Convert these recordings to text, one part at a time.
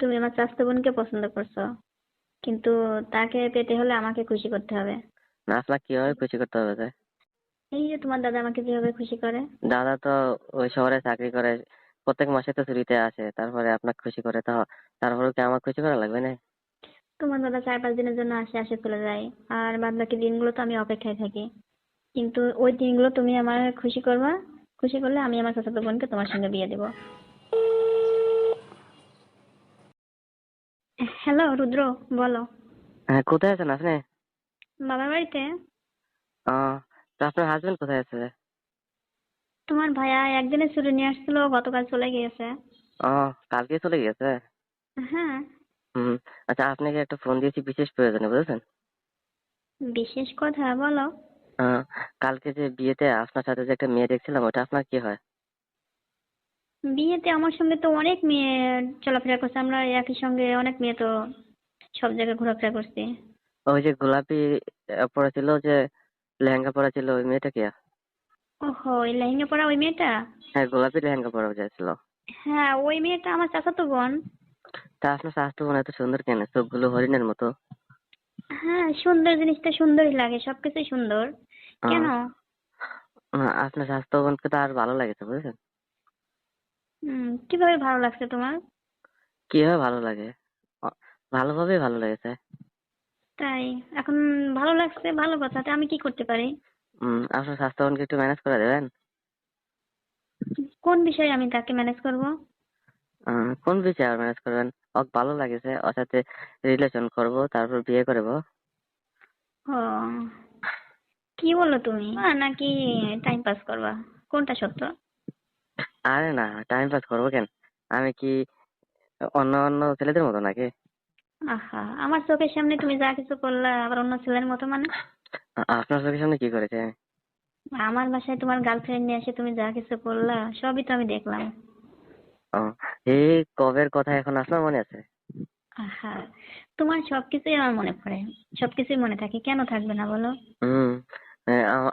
তুমি আমার চাচাতো বোনকে পছন্দ করছ। কিন্তু তাকে পেতে হলে আমাকে খুশি করতে হবে। না কীভাবে খুশি করতে হবে তাই এই যে তোমার দাদা আমাকে যেভাবে খুশি করে। দাদা তো ওই শহরে চাকরি করে প্রত্যেক মাসে তো ছুটিতে আসে তারপরে আপনাকে খুশি করে তো তারপরে কি আমার খুশি করা লাগবে না? তোমার দাদা চার পাঁচ দিনের জন্য আসে আসে চলে যায়। আর বাদ বাকি দিনগুলো তো আমি অপেক্ষায় থাকি। কিন্তু ওই দিনগুলো তুমি আমার খুশি করবা খুশি করলে আমি আমার চাচাতো বোনকে তোমার সঙ্গে বিয়ে দেবো। হ্যালো রুদ্র বলো। হ্যাঁ কোথায় আছেন আপনি? বাবার বাড়িতে? তো আপনার হাজবেন্ড কোথায় আছে? তোমার ভাইয়া একদিনের ছুটি নিয়ে আসছিল গতকাল চলে গিয়েছে। ও কালকে চলে গেছে হ্যাঁ। হুম আচ্ছা আপনাকে একটা ফোন দিয়েছি বিশেষ প্রয়োজনে বুঝেছেন? বিশেষ কথা বলো। কালকে যে বিয়েতে আপনার সাথে যে একটা মেয়ে দেখছিলাম ওটা আপনার কি হয়? বিয়েতে আমার সঙ্গে তো অনেক মেয়ে চলাফেরা করছে আমরা একই সঙ্গে অনেক মেয়ে তো সব জায়গায় ঘোরাফেরা করছি। ওই যে গোলাপি আহ, পরেছিল যে লেহেঙ্গা পরা ছিল ওই মেয়েটা কি? ওহো ওই লেহেঙ্গা পরা ওই মেয়েটা? হ্যাঁ গোলাপি লেহেঙ্গা পরা যাচ্ছিল হ্যাঁ ওই মেয়েটা আমার চাচাতো বোন। তা আপনার স্বাস্থ্য বোন এত সুন্দর কেন? চোখগুলো হরিণের মতো। হ্যাঁ সুন্দর জিনিসটা সুন্দরই লাগে সবকিছুই সুন্দর। কেন? আপনার স্বাস্থ্য বোনকে তো আর ভালো লাগেছে বুঝেছেন? হুম কীভাবে ভালো লাগছে তোমার? কীভাবে ভালো লাগে? আহ, ভালোভাবেই ভালো লেগেছে। তাই এখন ভালো লাগছে ভালো কথা তা আমি কি করতে পারি? উম, আপনার স্বাস্থ্য বোনকে একটু ম্যানেজ করে দেবেন? কোন বিষয়ে আমি তাকে ম্যানেজ করব? আহ, কোন বিষয়ে আর ম্যানেজ করবেন? ভালো লাগেছে ওর সাথে রিলেশন করব তারপর বিয়ে করব। ও কি বলো তুমি? আহ, নাকি টাইম পাস করবা? কোনটা সত্য? আরে না টাইম পাস করব কেন? আমি কি অন্য অন্য ছেলেদের মতো নাকি? আহা আমার চোখের সামনে তুমি যা কিছু করলা আবার অন্য ছেলের মতো মানে? আপনার চোখের সামনে কি করেছে? আমার বাসায় তোমার গার্লফ্রেন্ড নিয়ে এসে তুমি যা কিছু করলা সবই তো আমি দেখলাম। ও এই কবের কথা এখন আপনার মনে আছে? আহা তোমার সবকিছুই আমার মনে পড়ে। সবকিছুই মনে থাকে কেন থাকবে না বলো? হুম।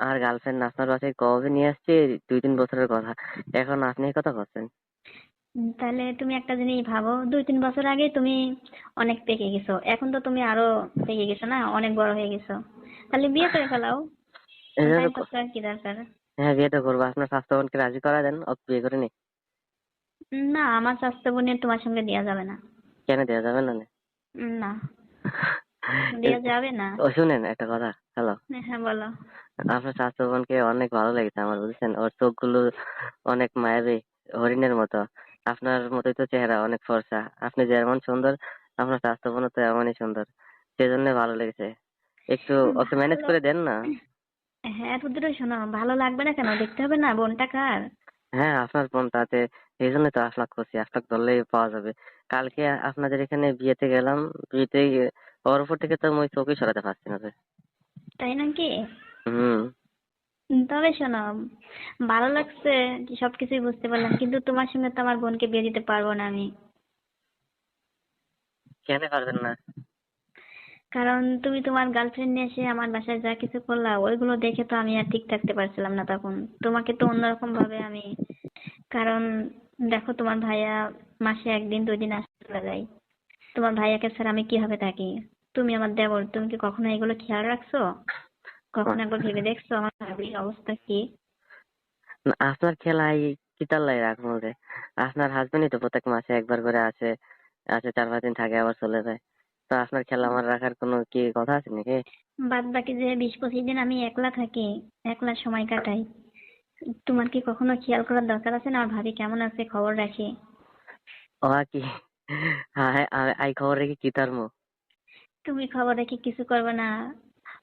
আর গার্লফ্রেন্ড আপনার বাসায় কবে নিয়ে আসছে? দুই তিন বছরের কথা। এখন আপনি এই কথা করছেন তাহলে তুমি একটা জিনিস ভাবো। দুই তিন বছর আগে তুমি অনেক পেকে গেছো। এখন তো তুমি আরও পেকে গেছো না? অনেক বড় হয়ে গেছো। তাহলে বিয়ে করে ফেলাও। কি দরকার? হ্যাঁ বিয়ে তো করব। আপনার স্বাস্থ্য বোনকে রাজি করা দেন। ও বিয়ে করে নি না আমার স্বাস্থ্য বোনের তোমার সঙ্গে দেওয়া যাবে না। কেন দেওয়া যাবে না না। দেওয়া যাবে না। ও শুনেন একটা কথা। হ্যালো হ্যাঁ বলো। আপনার স্বাস্থ্য বোনকে অনেক ভালো লেগেছে আমার বুঝছেন? ওর চোখগুলো অনেক মায়াবী হরিণের মতো। আপনার মতোই তো চেহারা অনেক ফর্সা। আপনি যেমন সুন্দর আপনার স্বাস্থ্য বোনও তো এমনই সুন্দর। সেজন্য ভালো লেগেছে। একটু ওকে ম্যানেজ করে দেন না। হ্যাঁ রুদ্র শোনো ভালো লাগবে না কেন? দেখতে হবে না বোনটা কার? হ্যাঁ আপনার বোন তাতে এই জন্য তো আশলাক করছি। আশলাক ধরলেই পাওয়া যাবে। কালকে আপনাদের এখানে বিয়েতে গেলাম বিয়েতে ওর উপর থেকে তো আমি ওই চোখই সরাতে পারছি না। তাই নাকি? হুম। তবে শোনো ভালো লাগছে যে সবকিছুই বুঝতে পারলাম কিন্তু তোমার সঙ্গে তো আমার বোনকে বিয়ে দিতে পারব না আমি। কেন পারবেন না? কারণ তুমি তোমার গার্লফ্রেন্ড নিয়ে এসে আমার বাসায় যা কিছু করলা ওইগুলো দেখে তো আমি আর ঠিক থাকতে পারছিলাম না তখন। তোমাকে তো অন্যরকম ভাবে আমি কারণ দেখো তোমার ভাইয়া মাসে একদিন দুই দিন আসতে চলে যায়। তোমার ভাইয়াকে ছাড়া আমি কীভাবে থাকি? তুমি আমার দেবর তুমি কি কখনো এগুলো খেয়াল রাখছো? কখনো একবার ভেবে দেখছ আমার ভাবির অবস্থা কি? আপনার খেলায় কি তাল্লাই রাখব যে আপনার হাজবেন্ডই তো প্রত্যেক মাসে একবার করে আসে আসে চার পাঁচ দিন থাকে আবার চলে যায়। তো আপনার খেলা আমার রাখার কোনো কি কথা আছে নাকি? বাদ বাকি যে বিশ পঁচিশ দিন আমি একলা থাকি একলা সময় কাটাই তোমার কি কখনো খেয়াল করার দরকার আছে না? আমার ভাবি কেমন আছে খবর রাখি। ও কি? হ্যাঁ আই খবর রেখে কি তার মুখ? তুমি খবর রেখে কিছু করবে না।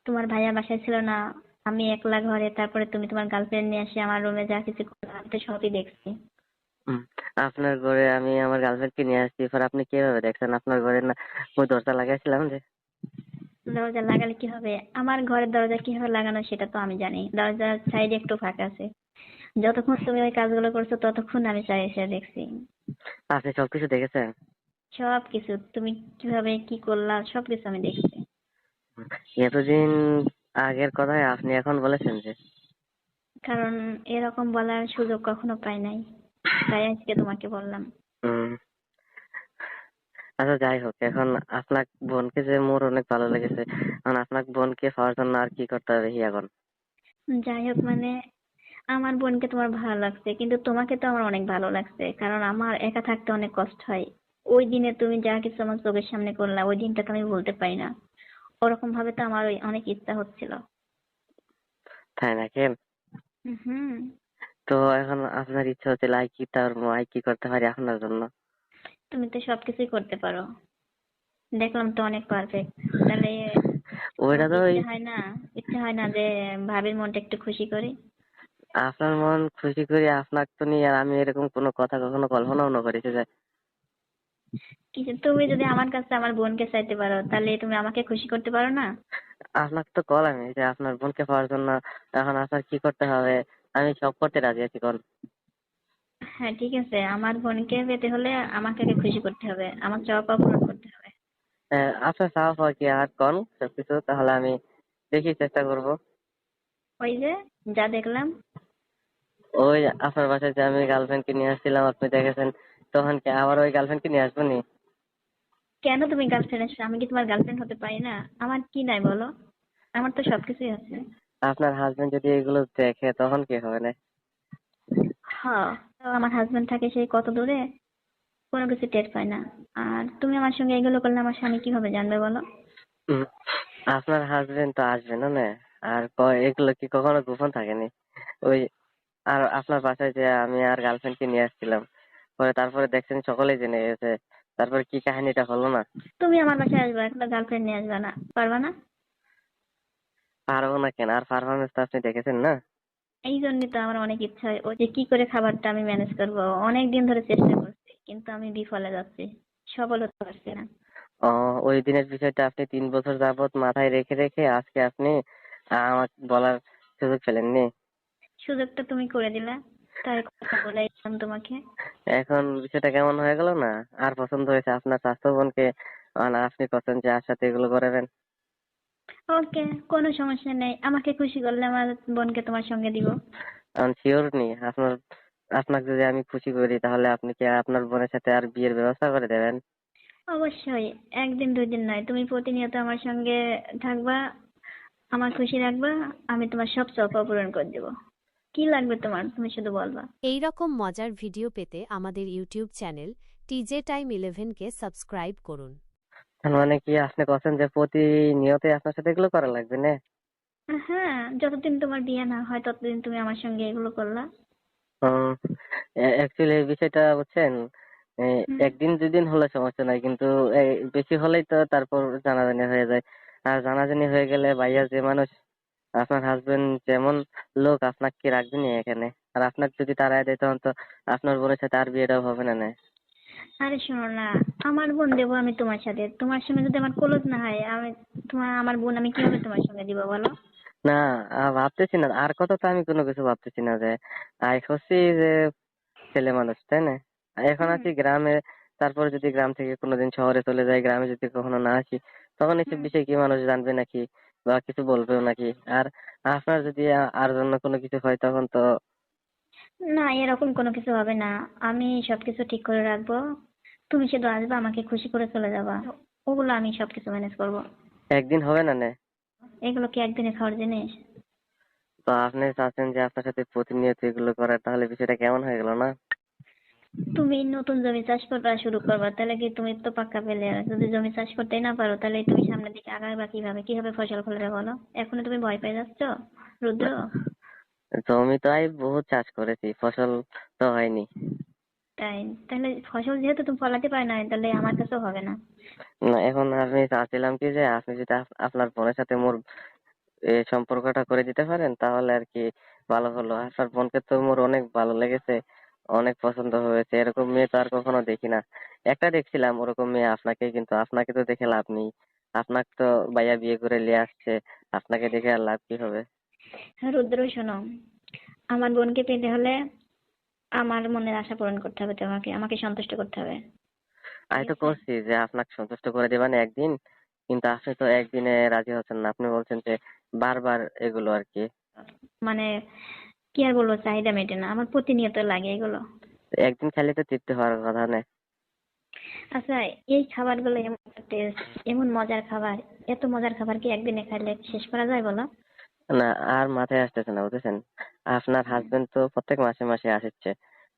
তোমার ভাইয়া বাসায় ছিল না। আমি একলা ঘরে তারপরে তুমি তোমার গার্লফ্রেন্ড নিয়ে এসে আমার রুমে যা কিছু করলে আমি তো সবই দেখছি। আপনার ঘরে আমি আমার গার্লফ্রেন্ডকে নিয়ে আসছি। পর আপনি কীভাবে দেখছেন? আপনার ঘরে না ওই দরজা লাগাইছিলাম যে? দরজা লাগালে কি হবে? আমার ঘরের দরজা কীভাবে লাগানো সেটা তো আমি জানি। দরজার সাইডে একটু ফাঁকা আছে। যতক্ষণ তুমি ওই কাজগুলো করছ ততক্ষণ আমি চাই এসে দেখছি। আপনি সবকিছু দেখেছেন? সব কিছু তুমি কীভাবে কি করলা সব কিছু আমি দেখছি। এতদিন আগের কথাই আপনি এখন বলেছেন যে। কারণ এরকম বলার সুযোগ কখনো পাই নাই তাই আজকে তোমাকে বললাম। আচ্ছা যাই হোক এখন আপনার বোনকে যে মোর অনেক ভালো লেগেছে এখন আপনার বোনকে পাওয়ার জন্য আর কি করতে হবে এখন? যাই হোক মানে আমার বোনকে তোমার ভালো লাগছে কিন্তু তোমাকে তো আমার অনেক ভালো লাগছে কারণ আমার একা থাকতে অনেক কষ্ট হয়। ওই দিনে তুমি যা কিছু আমার চোখের সামনে করলা ওই দিনটাকে আমি বলতে পারি না। ওরকম ভাবে তো আমার ওই অনেক ইচ্ছা হচ্ছিল। তাই নাকি? হুম তো এখন আপনার ইচ্ছা হচ্ছে আই কি তার আই কি করতে পারি আপনার জন্য? তুমি তো সবকিছুই করতে পারো। দেখলাম তো অনেক পারফেক্ট তাহলে ওইটা তো হয় না ইচ্ছে হয় না যে ভাবির মনটা একটু খুশি করি। আপনার মন খুশি করি আপনাকে তো নিয়ে আর আমি এরকম কোনো কথা কখনো কল্পনাও না করেছি যে তুমি যদি আমার কাছে আমার বোনকে চাইতে পারো তাহলে তুমি আমাকে খুশি করতে পারো না? আপনাকে তো কল আমি যে আপনার বোনকে পাওয়ার জন্য এখন আপনার কি করতে হবে? আমি সব করতে রাজি আছি কল হ্যাঁ ঠিক আছে। আমার বোনকে পেতে হলে আমাকে আগে খুশি করতে হবে। আমার চাওয়া পাওয়া পূরণ করতে হবে। আহ, আপনার চাওয়া পাওয়া কি আর কন? সবকিছু তাহলে আমি দেখি চেষ্টা করব। ওই যে যা দেখলাম। ওই আপনার বাসায় যে আমি গার্লফ্রেন্ডকে নিয়ে আসছিলাম আপনি দেখেছেন তখন কি আবার ওই গার্লফ্রেন্ডকে নিয়ে আসব নি? কেন তুমি গার্লফ্রেন্ড আসছো আমি কি তোমার গার্লফ্রেন্ড হতে পারি না? আমার কি নাই বলো? আমার তো সবকিছুই আছে। আপনার হাজবেন্ড যদি এগুলো দেখে তখন কি হবে না? হ্যাঁ তো আমার হাজবেন্ড থাকে সেই কত দূরে? কোনো কিছু টের পায় না। আর তুমি আমার সঙ্গে এগুলো করলে আমার স্বামী কীভাবে জানবে বলো? আপনার হাজবেন্ড তো আসবে না না? আর এগুলো কি কখনো গোপন থাকেনি? ওই আর আপনার বাসায় যে আমি আর গার্লফ্রেন্ডকে নিয়ে আসছিলাম। পরে তারপরে দেখছেন সকলেই জেনে গেছে তারপরে কি কাহিনীটা হলো না? তুমি আমার বাসায় আসবে একটা গার্লফ্রেন্ড নিয়ে আসবে না। পারবা না? পারব না কেন? আর পারফরমেন্স তো আপনি দেখেছেন না? এই জন্যই তো আমার অনেক ইচ্ছা হয়। ও যে কি করে খাবারটা আমি ম্যানেজ করব? অনেক দিন ধরে চেষ্টা করছি কিন্তু আমি বিফলে যাচ্ছি। সফল হতে পারছি না। ও ওই দিনের বিষয়টা আপনি তিন বছর যাবত মাথায় রেখে রেখে আজকে আপনি আমাকে বলার সুযোগ পেলেননি? সুযোগটা তুমি করে দিলা। তাই কথা বলে এলাম তোমাকে। এখন বিষয়টা কেমন হয়ে গেল না? আর পছন্দ হয়েছে আপনার স্বাস্থ্য বোনকে? মানে আপনি করছেন যে আর সাথে এগুলো করাবেন ওকে কোনো সমস্যা নেই। আমাকে খুশি করলে আমার বোনকে তোমার সঙ্গে দিব। আমি শিওর নি। আপনার আপনাকে যদি আমি খুশি করি তাহলে আপনি কি আপনার বোনের সাথে আর বিয়ের ব্যবস্থা করে দেবেন? অবশ্যই একদিন দুই দিন নয়। তুমি প্রতিনিয়ত আমার সঙ্গে থাকবা আমার খুশি রাখবা আমি তোমার সব চাওয়া পূরণ করে দেবো। কি লাগবে তোমার? তুমি শুধু বলবা। এই রকম মজার ভিডিও পেতে আমাদের ইউটিউব চ্যানেল টিজে টাইম ইলেভেনকে সাবস্ক্রাইব করুন। তার মানে কি আপনি করছেন যে প্রতিনিয়তই আপনার সাথে এগুলো করা লাগবে না? হ্যাঁ যতদিন তোমার বিয়ে না হয় ততদিন তুমি আমার সঙ্গে এগুলো করলা। অ্যাকচুয়ালি এই বিষয়টা বুঝছেন। একদিন দুদিন হলে সমস্যা নাই কিন্তু বেশি হলেই তো তারপর জানাজানি হয়ে যায়। আর জানাজানি হয়ে গেলে ভাইয়া যে মানুষ আপনার হাজবেন্ড যেমন লোক আপনাকে কি রাখবেনি এখানে। আর আপনার যদি তাড়ায় দেয় তখন তো আপনার বোনের সাথে আর বিয়েটাও হবে না না। আরে শোনো না আমার বোন দেবো আমি তোমার সাথে। তোমার সঙ্গে যদি আমার ক্লোজ না হয় আমি তোমার আমার বোন আমি কীভাবে তোমার সঙ্গে দিব বলো? না ভাবতেছি না। আর কথা তো আমি কোনো কিছু ভাবতেছি না যে আই হচ্ছি যে ছেলে মানুষ তাই না? এখন আছি গ্রামে তারপরে যদি গ্রাম থেকে কোনোদিন শহরে চলে যাই গ্রামে যদি কখনো না আসি তখন এসব। বিষয়ে কি মানুষ জানবে নাকি? বা কিছু বলবেও নাকি? আর আপনার যদি আর জন্য কোনো কিছু হয় তখন তো না এরকম কোনো কিছু হবে না। আমি সবকিছু ঠিক করে রাখব। তুমি শুধু আসবে আমাকে খুশি করে চলে যাবা। ওগুলো আমি সবকিছু ম্যানেজ করব। একদিন হবে না নে? এগুলো কি একদিনে খাওয়ার জিনিস? তো আপনি চাচ্ছেন যে আপনার সাথে প্রতিনিয়ত এগুলো করার তাহলে বিষয়টা কেমন হয়ে গেল না? তুমি নতুন জমি চাষ করা শুরু করবা তাহলে কি তুমি তো পাক্কা পেলে যদি জমি চাষ করতেই না পারো তাহলে তুমি সামনের দিকে আগাবে কীভাবে? কীভাবে ফসল ফলাবে বলো? এখনও তুমি ভয় পেয়ে যাচ্ছ? রুদ্র? জমি তো আমি বহুত চাষ করেছি ফসল তো হয়নি। তাই? তাহলে ফসল যেহেতু তুমি ফলাতে পারো না তাহলে আমার কাছেও হবে না। না এখন আমি চাচ্ছিলাম কি যে আপনি যদি আপনার বোনের সাথে মোর এই সম্পর্কটা করে দিতে পারেন তাহলে আর কি ভালো হলো। আপনার বোনকে তো মোর অনেক ভালো লেগেছে। অনেক পছন্দ হয়েছে এরকম মেয়ে তো আর কখনো দেখি না। একটা দেখছিলাম ওরকম মেয়ে আপনাকে কিন্তু আপনাকে তো দেখে লাভ নেই। আপনাকে তো ভাইয়া বিয়ে করে নিয়ে আসছে আপনাকে দেখে আর লাভ কি হবে? রুদ্র শোনো আমার বোনকে পেতে হলে আমার মনের আশা পূরণ করতে হবে তোমাকে আমাকে সন্তুষ্ট করতে হবে। আমি তো করছি যে আপনাকে সন্তুষ্ট করে দিবেন একদিন কিন্তু আপনি তো একদিনে রাজি হচ্ছেন না। আপনি বলছেন যে বারবার এগুলো আর কি। মানে কি আর বলব চাহিদা মেটে না আমার প্রতিনিয়ত লাগে এগুলো। একদিন খালি তো তৃপ্তি হওয়ার কথা না আচ্ছা এই খাবারগুলো এমন টেস্ট এমন মজার খাবার এত মজার খাবার কি একদিনে খাইলে শেষ করা যায় বলো? না আর মাথায় আসতেছে না বুঝেছেন? আপনার হাজবেন্ড তো প্রত্যেক মাসে মাসে আসছে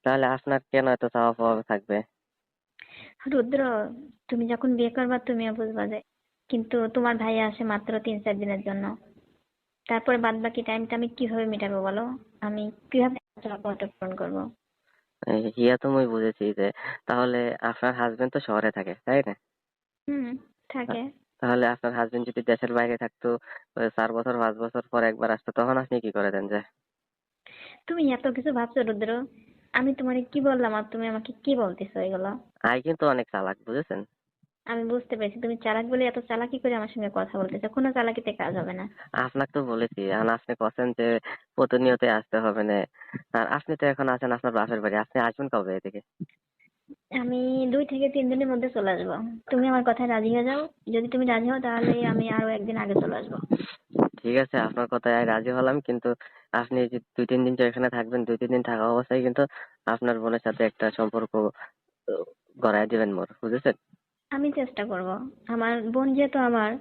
তাহলে আপনার কেন এত চাওয়া পাওয়া থাকবে? রুদ্র তুমি যখন বিয়ে করবা তুমিও বুঝবা যে কিন্তু তোমার ভাই আসে মাত্র তিন চার দিনের জন্য। তারপরে বাদ বাকি টাইমটা আমি কীভাবে মেটাবো বলো? আমি কীভাবে পূরণ করব? ইয়া তো মুই বুঝেছি যে তাহলে আপনার হাজবেন্ড তো শহরে থাকে তাই না? হুম থাকে। তাহলে আপনার হাজবেন্ড যদি দেশের বাইরে থাকতো চার বছর পাঁচ বছর পর একবার আসতো তখন আপনি কি করে দেন যে? তুমি এত কিছু ভাবছ রুদ্র। আমি তোমারে কি বললাম আর তুমি আমাকে কি বলতেছো এগুলো? আই কিন্তু অনেক চালাক বুঝেছেন? আমি বুঝতে পেরেছি। তুমি চালাক বলে এত চালাকি করে আমার সঙ্গে কথা বলতেছো কোনো চালাকিতে কাজ হবে না। আপনাকে তো বলেছি আর আপনি বলছেন যে প্রতিনিয়ত আসতে হবে না। আর আপনি তো এখন আছেন আপনার বাপের বাড়ি আপনি আসবেন কবে এদিকে? আমি দুই থেকে তিন দিনের মধ্যে চলে আসব। তুমি আমার কথায় রাজি হয়ে যাও। যদি তুমি রাজি হও তাহলে আমি আরও একদিন আগে চলে আসব। ঠিক আছে আপনার কথায় রাজি হলাম কিন্তু আপনি যে দুই তিন দিন এখানে থাকবেন দুই তিন দিন থাকা অবস্থায় কিন্তু আপনার বোনের সাথে একটা সম্পর্ক গড়ায় দিবেন মোর বুঝেছেন? আমি চেষ্টা করব। আমার বোন যেহেতু আমার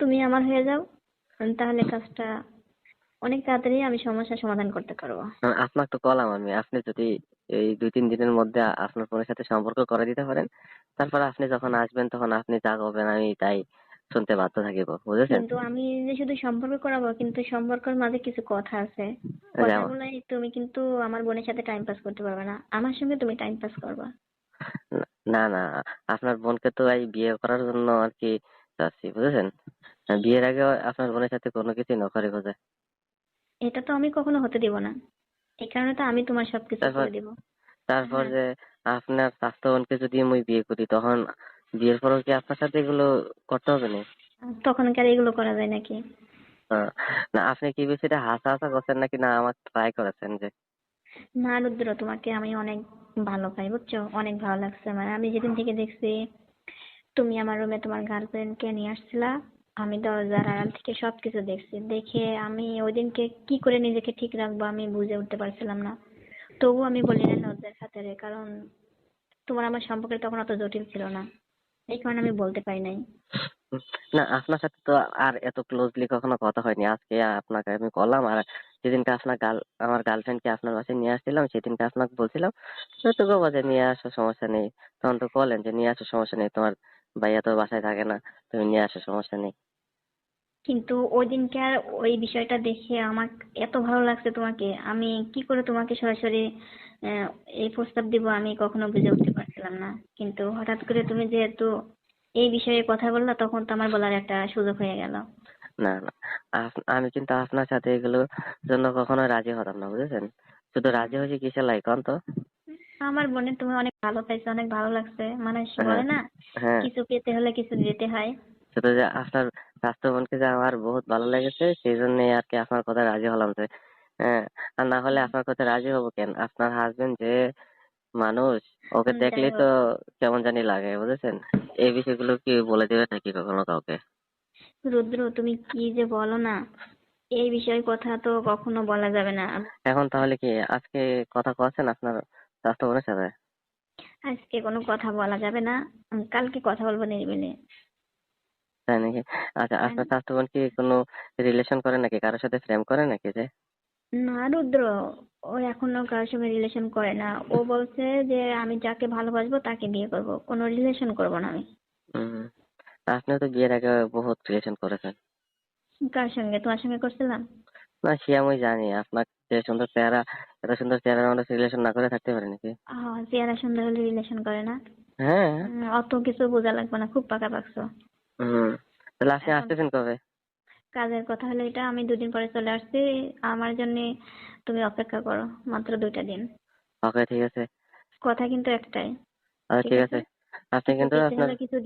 তুমি আমার হয়ে যাও তাহলে কাজটা অনেক তাড়াতাড়ি আমি সমস্যার সমাধান করতে পারব। আহ, আপনাকে তো কলাম আমি। আপনি যদি এই দুই তিন দিনের মধ্যে আপনার বোনের সাথে সম্পর্ক করে দিতে পারেন তারপর আপনি যখন আসবেন তখন আপনি যা করবেন আমি তাই শুনতে বাধ্য থাকিব বুঝেছেন? কিন্তু আমি যে শুধু সম্পর্ক করাবো কিন্তু সম্পর্কের মাঝে কিছু কথা আছে। যেমন? তুমি কিন্তু আমার বোনের সাথে টাইম পাস করতে পারবে না। আমার সঙ্গে তুমি টাইম পাস করবা। না না আপনার বোনকে তো এই বিয়ে করার জন্য আর কি চাচ্ছি বুঝেছেন বিয়ের আগে আপনার বোনের সাথে কোনো কিছুই নকরে খোঁজে এটা তো আমি কখনো হতে দিব না। এই কারণে তো আমি তোমার সবকিছু তারপর- করে দিব। তারপর হ্যাঁ। যে আপনার স্বাস্থ্য বোনকে যদি আমি বিয়ে করি তখন বিয়ের পরেও কি আপনার সাথে এগুলো করতে হবে না তখন কি আর এগুলো করা যায় নাকি? না আপনি কি বিষয়টা হাসা হাসা করছেন নাকি না আমার ট্রাই করেছেন যে? না রুদ্র তোমাকে আমি অনেক ভালো পাই, বুঝছ? অনেক ভালো লাগছে আমার। আমি যেদিন থেকে দেখছি তুমি আমার রুমে তোমার গার্লফ্রেন্ডকে নিয়ে আসছিলা, আমি দরজার আড়াল থেকে সবকিছু দেখছি। দেখে আমি ওই দিনকে কি করে নিজেকে ঠিক রাখব আমি বুঝে উঠতে পারছিলাম না। তবু আমি বলি না, লজ্জার খাতারে, কারণ তোমার আমার সম্পর্কে তখন অত জটিল ছিল না। এই কারণে আমি বলতে পারি নাই। না, আপনার সাথে তো আর এত ক্লোজলি কখনো কথা হয়নি। আজকে আপনাকে আমি করলাম আর যেদিনকে আপনার গার্ল, আমার গার্লফ্রেন্ডকে আপনার বাসায় নিয়ে আসছিলাম, সেদিনকে আপনাকে বলছিলাম, তো গো বাজে, নিয়ে আসো, সমস্যা নেই। তখন তো বলেন যে, নিয়ে আসো, সমস্যা নেই, তোমার ভাইয়া তো বাসায় থাকে না, তুমি নিয়ে আসো, সমস্যা নেই। কিন্তু ওই দিনকে আর ওই বিষয়টা দেখে আমার এত ভালো লাগছে তোমাকে, আমি কি করে তোমাকে সরাসরি এই প্রস্তাব দিব আমি কখনো বুঝে উঠতে পারছিলাম না। কিন্তু হঠাৎ করে তুমি যেহেতু এই বিষয়ে কথা বললা, তখন তো আমার বলার একটা সুযোগ হয়ে গেল। না না। আপ- আমি কিন্তু আপনার সাথে এগুলোর জন্য কখনো রাজি হতাম না বুঝেছেন? শুধু রাজি হয়েছি কিসের লাই কন তো? আমার বোনের তুমি অনেক ভালো পাইছো অনেক ভালো লাগছে। মানুষ বলে না হ্যাঁ। কিছু পেতে হলে কিছু দিতে হয়। শুধু যে আপনার স্বাস্থ্য বোনকে যে আমার বহুত ভালো লেগেছে সেই জন্যই আর কি আপনার কথা রাজি হলাম যে হ্যাঁ। আর না হলে আপনার কথা রাজি হব কেন? আপনার হাজবেন্ড যে মানুষ ওকে দেখলেই তো কেমন জানি লাগে বুঝেছেন? এই বিষয়গুলো কি বলে দেবে নাকি কখনো কাউকে? রুদ্র তুমি কি যে বলো না এই বিষয়ে কথা তো কখনো বলা যাবে না। এখন তাহলে কি আজকে কথা কছেন আপনার স্বাস্থ্য বোনের সাথে? আজকে কোনো কথা বলা যাবে না কালকে কথা বলব নিরিবিলি তাই নাকি? আচ্ছা আপনার স্বাস্থ্য বোন কি কোনো রিলেশন করে নাকি? কারোর সাথে প্রেম করে নাকি যে? না রুদ্র ও এখনও কারোর সঙ্গে রিলেশন করে না। ও বলছে যে আমি যাকে ভালোবাসবো তাকে বিয়ে করব কোনো রিলেশন করব না আমি। হুম আপনিও তো বিয়ের আগে বহুত রিলেশন করেছেন। কার সঙ্গে? তোমার সঙ্গে করছিলাম? না সে আমি জানি। আপনার যে সুন্দর চেহারা এত সুন্দর চেহারা মানুষ রিলেশন না করে থাকতে পারে নাকি? আহ, চেহারা সুন্দর হলে রিলেশন করে না। হ্যাঁ। অত কিছু বোঝা লাগবে না খুব পাকা পাকছো। হুম। তাহলে আপনি আসতেছেন কবে? কাজের কথা হলো এটা আমি দুদিন পরে চলে আসছি। আমার জন্য তুমি অপেক্ষা করো মাত্র দুইটা দিন। ওকে ঠিক আছে। কথা কিন্তু একটাই। আচ্ছা ঠিক আছে? আছে। আপনি কিন্তু আপনার কিছু